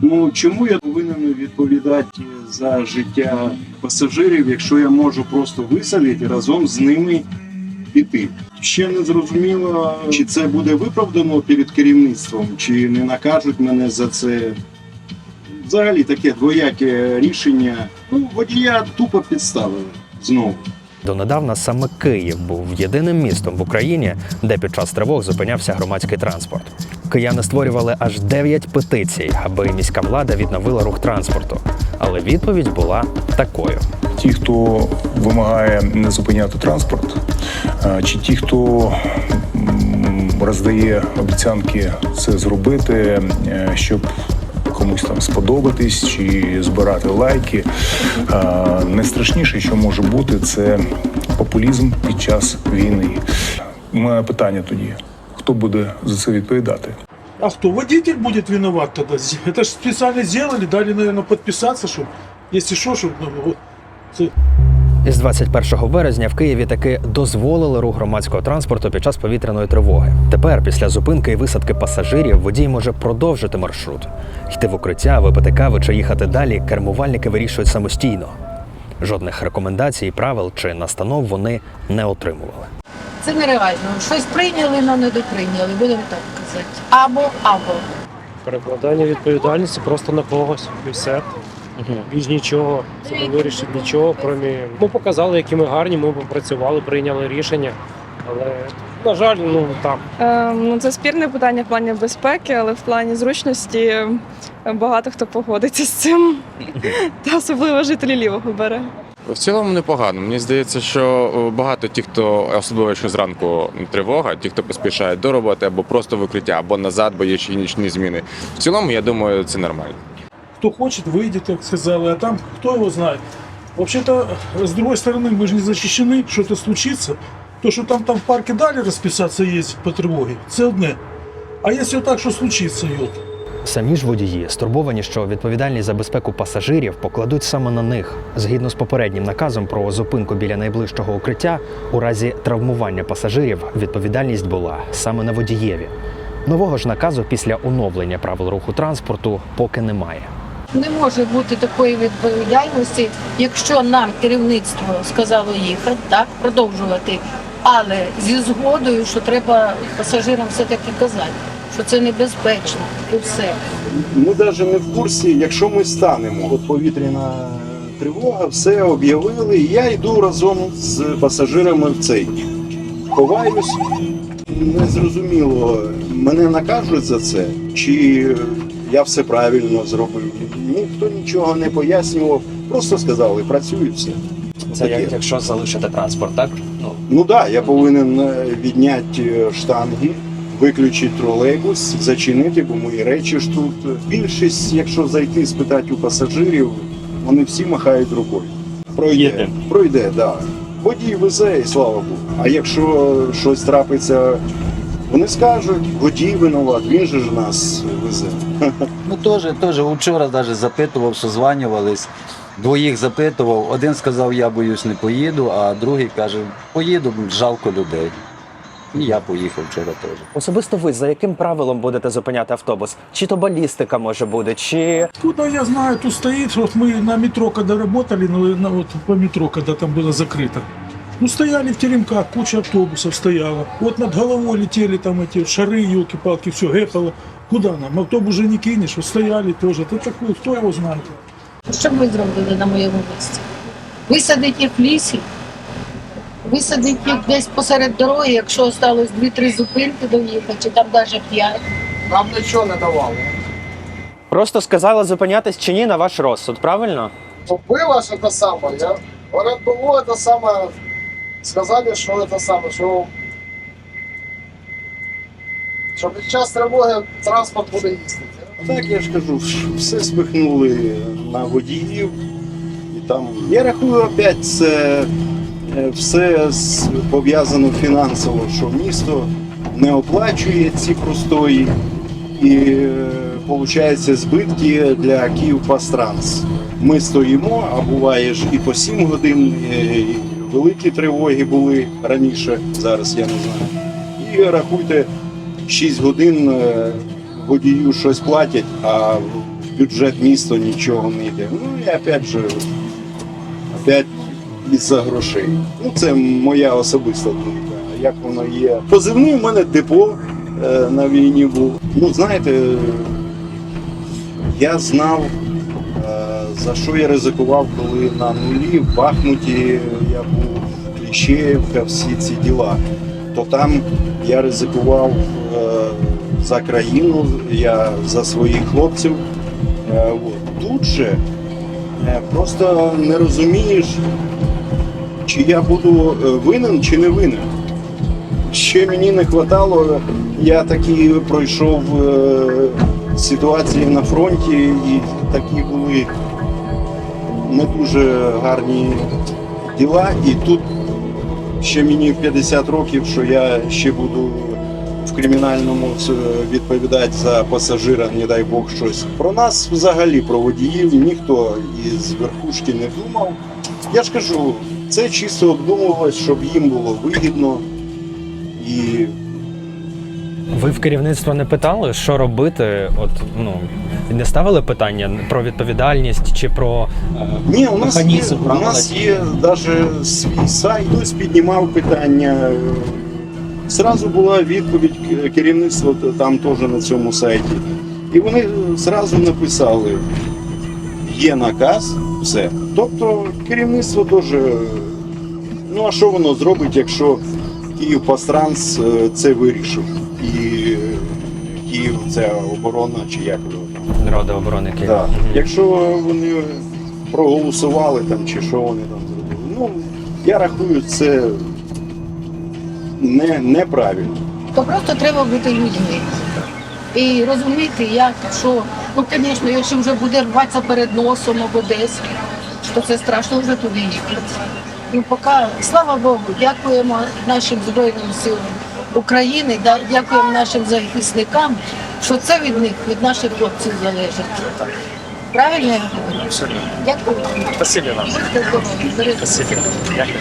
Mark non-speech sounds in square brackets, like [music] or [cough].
Ну чому я повинен відповідати за життя пасажирів, якщо я можу просто висадити разом з ними піти? Ще не зрозуміло, чи це буде виправдано перед керівництвом, чи не накажуть мене за це. Взагалі таке двояке рішення. Ну, водія тупо підставили знову. Донедавна саме Київ був єдиним містом в Україні, де під час тривог зупинявся громадський транспорт. Кияни створювали аж 9 петицій, аби міська влада відновила рух транспорту. Але відповідь була такою: Ті, хто вимагає не зупиняти транспорт, е, чи ті, хто роздає обіцянки це зробити, е, щоб комусь там сподобатись чи збирати лайки. е, Найстрашніше, що може бути, це популізм під час війни. У мене питання тоді: хто буде за це відповідати? А кто? Водитель будет виноват тогда. Это же специально сделали, дали, наверное, подписаться, чтобы, если что, чтобы ну, вот, це- із 21 березня в Києві таки дозволили рух громадського транспорту під час повітряної тривоги. Тепер, після зупинки і висадки пасажирів, водій може продовжити маршрут, йти в укриття, випити кави чи їхати далі. Кермувальники вирішують самостійно. Жодних рекомендацій, правил чи настанов вони не отримували. Це нереально. Щось прийняли, але не доприйняли, будемо так казати. Або або. Перекладання відповідальності просто на когось і все. Більш нічого. Це не вирішить нічого, крім ми показали, які ми гарні, ми попрацювали, прийняли рішення. Але, на жаль, ну так. Е, Ну, це спірне питання в плані безпеки, але в плані зручності е, багато хто погодиться з цим. Та особливо жителі лівого берега. В цілому непогано. Мені здається, що е, багато ті, хто особливо якщо зранку тривога, ті, хто поспішають до роботи або просто в укриття, або назад, бо є ще нічні зміни. В цілому, я думаю, це нормально. кто хочет, выйдет, как сказали, а там кто его знает. Вообще-то, с другой стороны, мы же не защищены, что-то случится. То, что там, там в парке дали расписаться ездить по тревоге, це одне. А если так, что случится, ёлки? Самі ж водії стурбовані, що відповідальність за безпеку пасажирів покладуть саме на них. Згідно з попереднім наказом про зупинку біля найближчого укриття, у разі травмування пасажирів відповідальність була саме на водієві. Нового ж наказу після оновлення правил руху транспорту поки немає. Не може бути такої відповідальності, якщо нам керівництво сказало їхати, так, продовжувати, але зі згодою, що треба пасажирам все-таки казати, що це небезпечно і все. Ми навіть не в курсі, якщо ми станемо. От повітряна тривога, все об'явили. Я йду разом з пасажирами в цей. Ховаюсь. Незрозуміло, мене накажуть за це, чи я все правильно зробив. Ніхто нічого не пояснював, просто сказали, працюй все. Це як, якщо залишити транспорт, так? Ну Ну так, да, я повинен е, відняти е, штанги, виключити тролейбус, зачинити, бо мої речі ж тут. Більшість, якщо зайти спитати у пасажирів, вони всі махають рукою. Пройде, пройде, так. Да. Водій везе і слава Богу. А якщо щось трапиться, вони скажуть, водій винуват, він же ж нас везе. [laughs] Ну теж, теж вчора навіть запитував, що званювались. Двоїх запитував. Один сказав, я боюсь, не поїду, а другий каже, поїду, жалко людей. І я поїхав вчора теж. особисто ви за яким правилом будете зупиняти автобус? Чи то балістика може буде, чи Куда я знаю, тут стоит, вот мы на метро, когда работали, ну, на, вот по метро, когда там было закрыто. Ну, стояли в теремках, куча автобусов стояла. Вот над головой летели там эти шары, елки-палки, все гэпало. Куда нам? Автобус же не кинешь, вот стояли тоже. Это такое, кто его знает? Що б ви зробили на моєму місці? Висадить їх в лісі, висадить їх десь посеред дороги, якщо осталось 2-3 зупинки доїхати, чи там навіть 5. Нам нічого не давали. просто сказали зупинятись чи ні на ваш розсуд, правильно? Было ж это самое. Я... Говорят, было это самое. Сказали, что это самое, что що під час тривоги транспорт буде їздити. Так я ж кажу, все спихнули на водіїв. І там, я рахую, опять це е, все пов'язано фінансово, що місто не оплачує ці простої і виходить збитки для Київпастранс. Ми стоїмо, а буває ж і по 7 годин, е, великі тривоги були раніше, зараз я не знаю. І рахуйте, 6 годин е, водію щось платять, а в бюджет міста нічого не йде. Ну і опять же, опять із-за грошей. Ну, це моя особиста думка. Як воно є. Позивний у мене депо е, на війні був. Ну, знаєте, я знав, за що я ризикував, коли на нулі в Бахмуті я був Кліщеївка, всі ці діла. То там я ризикував е, за країну, я за своїх хлопців. Е, от. Тут же е, просто не розумієш, чи я буду е, винен, чи не винен. Ще мені не вистачало, я такі пройшов е, ситуації на фронті, і такі були не дуже гарні діла. І тут ще мені 50 років, що я ще буду в кримінальному е, відповідати за пасажира, не дай Бог щось. Про нас взагалі, про водіїв, ніхто із верхушки не думав. Я ж кажу, це чисто обдумувалось, щоб їм було вигідно. І Ви в керівництво не питали, що робити? От ну не ставили питання про відповідальність чи про е, Ні, у нас є, механізм у нас є навіть свій сайт, хтось піднімав питання. Зразу була відповідь к- керівництва т- там теж на цьому сайті. І вони зразу написали: є наказ, все. Тобто керівництво теж. Ну а що воно зробить, якщо Київ Пастранс е, це вирішив? І Київ це оборона чи як там. Ради оборони Києва? Да. Якщо вони проголосували там чи що вони там зробили, ну я рахую, це не, неправильно. То просто треба бути людьми. І розуміти, як, що, ну, звісно, якщо вже буде рватися перед носом або десь, то це страшно вже туди їхати. Ну, поки, слава Богу, дякуємо нашим Збройним силам України, дякуємо нашим захисникам, що це від них, від наших хлопців залежить. Правильно я говорю? Дякую. Спасибі вам. Спасибі. Дякую.